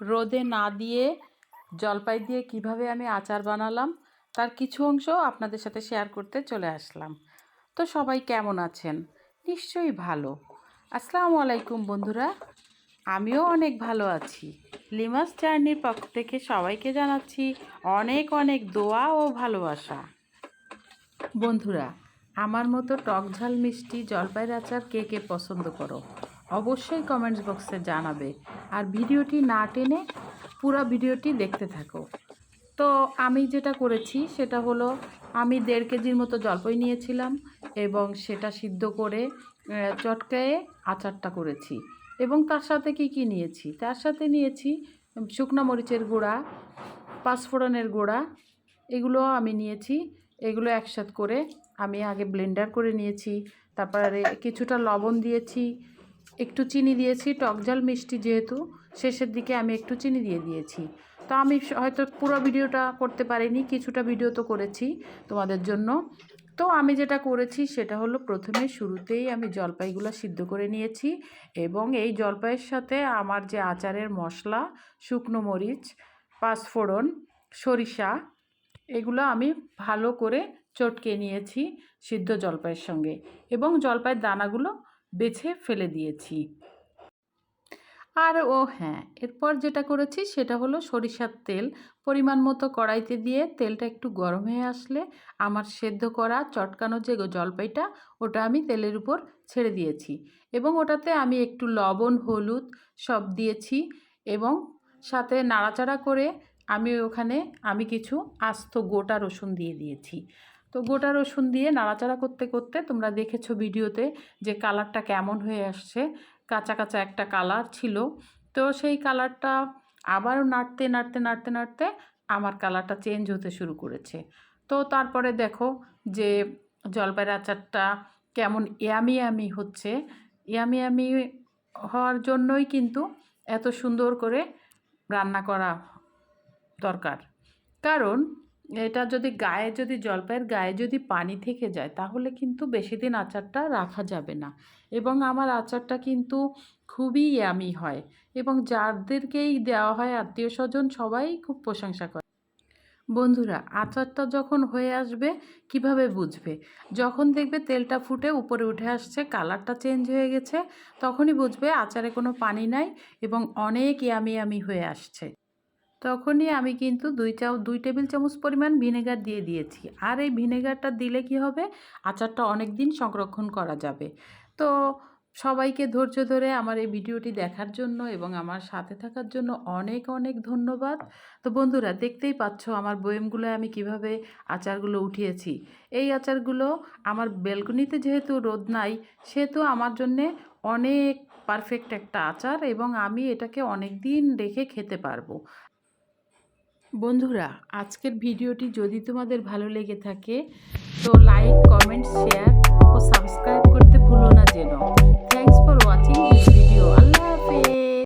রোদে না দিয়ে জলপাই দিয়ে কীভাবে আমি আচার বানালাম, তার কিছু অংশ আপনাদের সাথে শেয়ার করতে চলে আসলাম। তো সবাই কেমন আছেন? নিশ্চয়ই ভালো। আসসালামু আলাইকুম বন্ধুরা, আমিও অনেক ভালো আছি। লিমাস জার্নির পক্ষ থেকে সবাইকে জানাচ্ছি অনেক অনেক দোয়া ও ভালোবাসা। বন্ধুরা, আমার মতো টক ঝাল মিষ্টি জলপাইয়ের আচার কে কে পছন্দ করো? অবশ্যই কমেন্টস বক্সে জানাবে। আর ভিডিওটি না টেনে পুরো ভিডিওটি দেখতে থাকো। তো আমি যেটা করেছি, সেটা হলো আমি দেড় কেজির মতো জলপাই নিয়েছিলাম এবং সেটা সিদ্ধ করে চটকায়ে আচারটা করেছি। এবং তার সাথে কি কি নিয়েছি? তার সাথে নিয়েছি শুকনো মরিচের গুঁড়া, পাঁচফোড়নের গুঁড়া, এগুলো আমি নিয়েছি। এগুলো একসাথে করে আমি আগে ব্লেন্ডার করে নিয়েছি। তারপরে কিছুটা লবণ দিয়েছি। একটু চিনি দিয়েছি টকঝাল মিষ্টি যেহেতু, শেষের দিকে আমি একটু চিনি দিয়ে দিয়েছি। তো আমি হয়তো পুরো ভিডিওটা করতে পারিনি, কিছুটা ভিডিও তো করেছি তোমাদের জন্য। তো আমি যেটা করেছি সেটা হলো প্রথমে শুরুতেই আমি জলপাইগুলো সিদ্ধ করে নিয়েছি এবং এই জলপাইয়ের সাথে আমার যে আচারের মশলা, শুকনো মরিচ, পাঁচফোড়ন, সরিষা, এগুলো আমি ভালো করে চটকে নিয়েছি সিদ্ধ জলপাইয়ের সঙ্গে এবং জলপাইয়ের দানাগুলো বেছে ফেলে দিয়েছি। আর ও হ্যাঁ এরপর যেটা করেছি সেটা হলো সরিষার তেল, পরিমাণ মতো কড়াইতে দিয়ে তেলটা একটু গরম হয়ে আসলে আমার সেদ্ধ করা চটকানো যে জলপাইটা, ওটা আমি তেলের উপর ছেড়ে দিয়েছি এবং ওটাতে আমি একটু লবণ, হলুদ সব দিয়েছি এবং সাথে নাড়াচাড়া করে আমি ওখানে আমি কিছু আস্ত গোটা রসুন দিয়ে দিয়েছি। তো গোটা রসুন দিয়ে নাড়াচাড়া করতে করতে তোমরা দেখেছ ভিডিওতে যে কালারটা কেমন হয়ে আসছে। কাঁচা কাঁচা একটা কালার ছিল। তো সেই কালারটা আবারও নাড়তে নাড়তে নাড়তে নাড়তে আমার কালারটা চেঞ্জ হতে শুরু করেছে। তো তারপরে দেখো যে জলপাইয়ের আচারটা কেমন ইয়ামি হচ্ছে। ইয়ামি হওয়ার জন্যই কিন্তু এত সুন্দর করে রান্না করা দরকার। কারণ এটা যদি গায়ে যদি জলপাইয়ের গায়ে যদি পানি থেকে যায়, তাহলে কিন্তু বেশি দিন আচারটা রাখা যাবে না। এবং আমার আচারটা কিন্তু খুবই ইয়ামি হয়। এবং যাদেরকেই দেওয়া হয় আত্মীয় স্বজন সবাই খুব প্রশংসা করে। বন্ধুরা, আচারটা যখন হয়ে আসবে, কীভাবে বুঝবে? যখন দেখবে তেলটা ফুটে উপরে উঠে আসছে, কালারটা চেঞ্জ হয়ে গেছে, তখনই বুঝবে আচারে কোনো পানি নাই এবং অনেক ইয়ামি ইয়ামি হয়ে আসছে। তখনই আমি কিন্তু দুই চা দুই টেবিল চামচ পরিমাণ ভিনেগার দিয়ে দিয়েছি। আর এই ভিনেগারটা দিলে কি হবে? আচারটা অনেক দিন সংরক্ষণ করা যাবে। তো সবাইকে ধৈর্য ধরে আমার এই ভিডিওটি দেখার জন্য এবং আমার সাথে থাকার জন্য অনেক অনেক ধন্যবাদ। তো বন্ধুরা, দেখতেই পাচ্ছ আমার বয়েমগুলো আমি কীভাবে আচারগুলো উঠিয়েছি। এই আচারগুলো আমার বেলকনিতে যেহেতু রোদ নাই, সেহেতু আমার জন্যে অনেক পারফেক্ট একটা আচার এবং আমি এটাকে অনেক দিন রেখে খেতে পারব। বন্ধুরা আজকের ভিডিওটি যদি তোমাদের ভালো লেগে থাকে তো লাইক